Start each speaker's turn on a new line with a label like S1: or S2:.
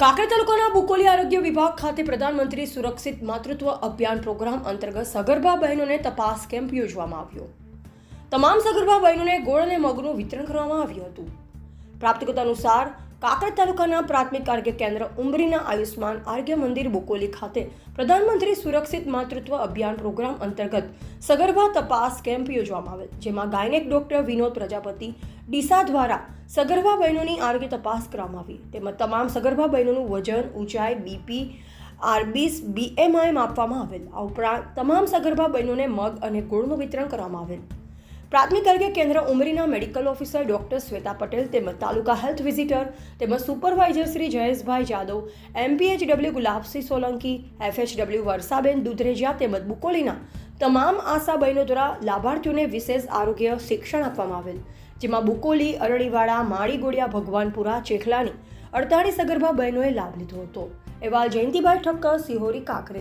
S1: કાંકરા તાલુકાના બુકોલી આરોગ્ય વિભાગ ખાતે પ્રધાનમંત્રી સુરક્ષિત માતૃત્વ અભિયાન પ્રોગ્રામ અંતર્ગત સગર્ભા બહેનોને તપાસ કેમ્પ યોજવામાં આવ્યો. તમામ સગર્ભા બહેનોને ગોળ અને મગનું વિતરણ કરવામાં આવ્યું હતું. પ્રાપ્ત અનુસાર કાકડ તાલુકાના પ્રાથમિક આરોગ્ય કેન્દ્ર ઉમરીના આયુષ્માન આરોગ્ય મંદિર બોકોલી ખાતે પ્રધાનમંત્રી સુરક્ષિત માતૃત્વ અભિયાન પ્રોગ્રામ અંતર્ગત સગર્ભા તપાસ કેમ્પ યોજવામાં આવેલ, જેમાં ગાયનેક ડોક્ટર વિનોદ પ્રજાપતિ, ડીસા દ્વારા સગર્ભા બહેનોની આરોગ્ય તપાસ કરવામાં આવી. તેમજ તમામ સગર્ભા બહેનોનું વજન, ઊંચાઈ, બીપી, આરબીસ, બીએમઆઈ માપવામાં આવેલ. આ ઉપરાંત તમામ સગર્ભા બહેનોને મગ અને ગોળનું વિતરણ કરવામાં આવેલ. પ્રાથમિક આરોગ્ય કેન્દ્ર ઉમરીના medical officer doctor Shweta Patel તેમજ તાલુકા હેલ્થ વિઝિટર તેમજ supervisor Shri Jayeshbhai Jadav MPHW Gulabsinh Solanki FHW Varshaben Dudhrejiya તેમજ બુકોલીના તમામ આશા બહેનો દ્વારા લાભાર્થીઓને વિશેષ આરોગ્ય શિક્ષણ આપવામાં આવેલ, જેમાં બુકોલી, અરણીવાડા, માળીગોડિયા, ભગવાનપુરા, ચેખલાની, અડતાળીસ સગર્ભા બહેનોએ લાભ લીધો હતો. એવા જયંતિભાઈ ઠક્કર, સિહોરી કાંકરે